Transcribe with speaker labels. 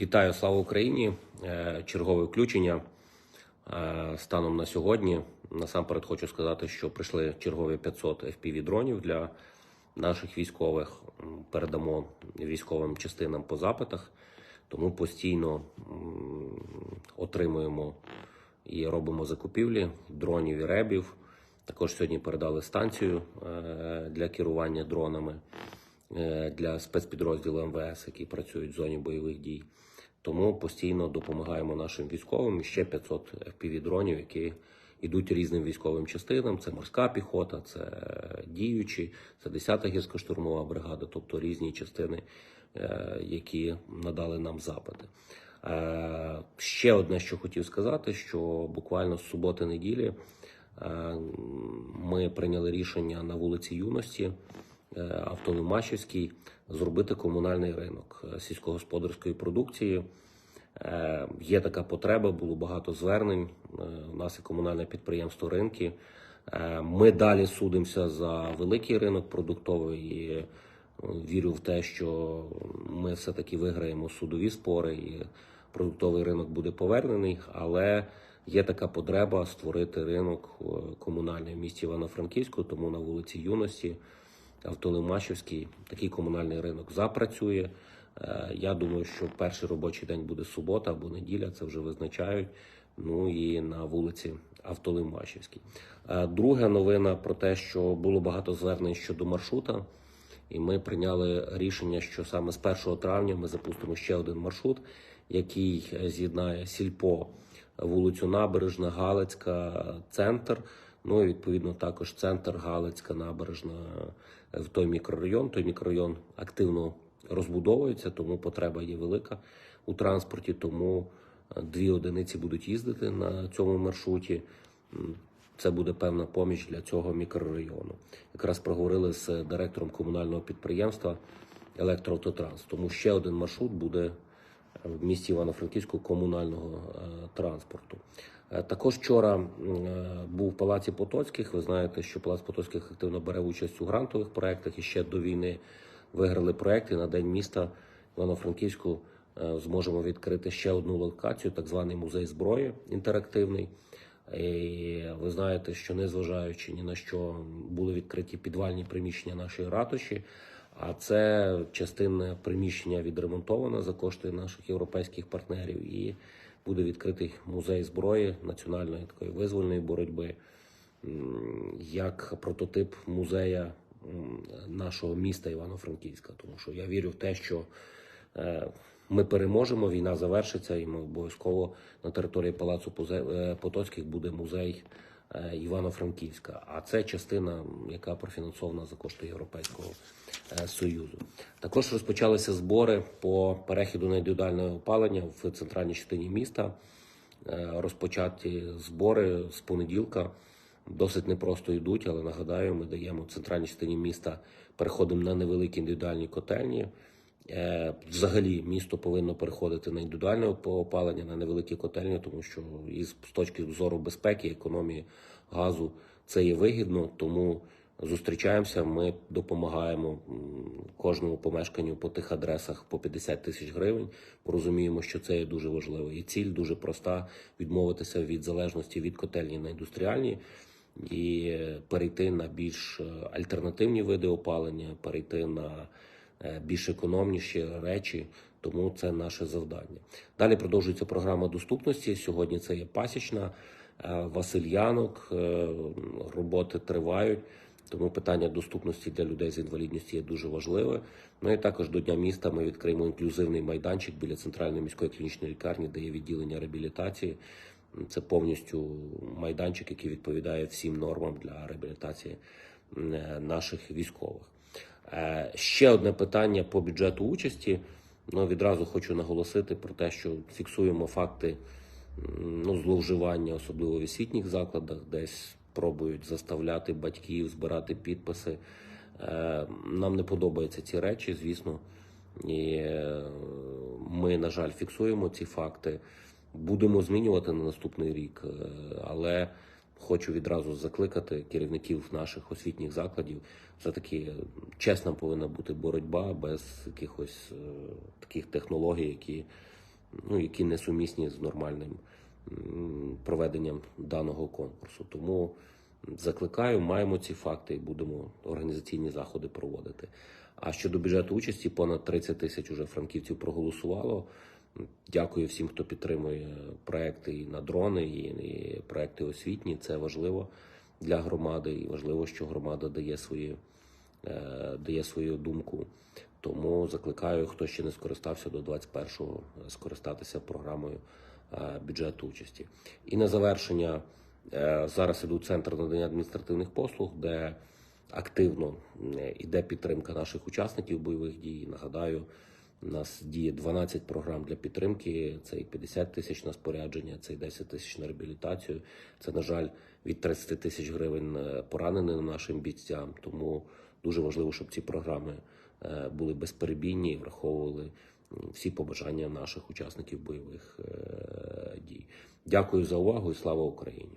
Speaker 1: Вітаю, слава Україні! Е, Чергове включення е, станом на сьогодні. Насамперед хочу сказати, що прийшли чергові 500 FPV дронів для наших військових. Передамо військовим частинам по запитах, тому постійно отримуємо і робимо закупівлі дронів і ребів. Також сьогодні передали станцію е, для керування дронами для спецпідрозділу МВС, які працюють в зоні бойових дій. Тому постійно допомагаємо нашим військовим. Ще 500 fpv дронів, які йдуть різним військовим частинам. Це морська піхота, це діючі, це 10-та гірсько-штурмова бригада, тобто різні частини, е, які надали нам запити. Е, Ще одне, що хотів сказати, що буквально з суботи-неділі е, ми прийняли рішення на вулиці Юності е, зробити комунальний ринок е, сільськогосподарської продукції. Е, Є така потреба, було багато звернень. У нас є комунальне підприємство ринки. Ми далі судимося за великий ринок продуктовий. І вірю в те, що ми все-таки виграємо судові спори і продуктовий ринок буде повернений. Але є така потреба створити ринок комунальний в місті Івано-Франківську, тому на вулиці Юності. Автолимашівський такий комунальний ринок запрацює. Е, Я думаю, що перший робочий день буде субота або неділя, це вже визначають. Ну і на вулиці Автолимашівській. Е, Друга новина про те, що було багато звернень щодо маршрута, і ми прийняли рішення, що саме з 1 травня ми запустимо ще один маршрут, який з'єднає сільпо вулицю Набережна, Галицька, центр. Ну і відповідно також центр Галицька, Набережна е, в той мікрорайон. Той мікрорайон активно розбудовується, тому потреба є велика у транспорті. Тому е, дві одиниці будуть їздити на цьому маршруті. Це буде певна поміч для цього мікрорайону. Якраз проговорили з директором комунального підприємства Електроавтотранс. Тому ще один маршрут буде в місті Івано-Франківську комунального е, транспорту. Е, Також вчора е, був в Палаці Потоцьких. Ви знаєте, що Палац Потоцьких активно бере участь у грантових проєктах і ще до війни виграли проєкти на День міста Івано-Франківську. Зможемо відкрити ще одну локацію, так званий музей зброї інтерактивний. І ви знаєте, що незважаючи ні на що були відкриті підвальні приміщення нашої ратуші, а це частина приміщення відремонтована за кошти наших європейських партнерів, і буде відкритий музей зброї національної такої визвольної боротьби як прототип музея нашого міста Івано-Франківська. Тому що я вірю в те, що е, ми переможемо, війна завершиться, і ми обов'язково на території Палацу е, Потоцьких буде музей Івано-Франківська. А це частина, яка профінансована за кошти Європейського е, Союзу. Також розпочалися збори по перехіду на індивідуальне опалення в центральній частині міста. Е, Розпочаті збори з понеділка. Досить непросто йдуть, але нагадаю, ми даємо в центральній частині міста, переходимо на невеликі індивідуальні котельні. Е, Взагалі місто повинно переходити на індивідуальне опалення, на невеликі котельні, тому що із з точки зору безпеки, економії газу це є вигідно. Тому зустрічаємося. Ми допомагаємо кожному помешканню по тих адресах по 50 тисяч гривень. Порозуміємо, що це є дуже важливо. І ціль дуже проста: відмовитися від залежності від котельні на індустріальні і перейти на більш е, альтернативні види опалення, перейти на більш економніші речі. Тому це наше завдання. Далі продовжується програма доступності. Сьогодні це є пасічна, е, Васильянок. е, Роботи тривають. Тому питання доступності для людей з інвалідністю є дуже важливе. Ну і також до Дня міста ми відкриємо інклюзивний майданчик біля центральної міської клінічної лікарні, де є відділення реабілітації. Це повністю майданчик, який відповідає всім нормам для реабілітації е, наших військових. Е, Ще одне питання по бюджету участі. Ну, відразу хочу наголосити про те, що фіксуємо факти ну, зловживання, особливо в освітніх закладах, десь пробують заставляти батьків збирати підписи. Е, Нам не подобаються ці речі, звісно. І е, ми, на жаль, фіксуємо ці факти. Будемо змінювати на наступний рік, але хочу відразу закликати керівників наших освітніх закладів. Все таки чесна повинна бути боротьба без якихось е, таких технологій, які ну, які несумісні з нормальним проведенням даного конкурсу. Тому закликаю, маємо ці факти і будемо організаційні заходи проводити. А щодо бюджету участі, понад 30 тисяч уже франківців проголосувало. Дякую всім, хто підтримує проекти і на дрони, і, проекти освітні. Це важливо для громади, і важливо, що громада дає свої, е, дає свою думку. Тому закликаю, хто ще не скористався до 21-го, скористатися програмою е, бюджету участі. І на завершення е, зараз іду центр надання адміністративних послуг, де активно іде підтримка наших учасників бойових дій. Нагадаю, у нас діє 12 програм для підтримки. Це і 50 тисяч на спорядження, це і 10 тисяч на реабілітацію. Це, на жаль, від 30 тисяч гривень е, пораненим нашим бійцям. Тому дуже важливо, щоб ці програми е, були безперебійні і враховували всі побажання наших учасників бойових е, дій. Дякую за увагу і слава Україні!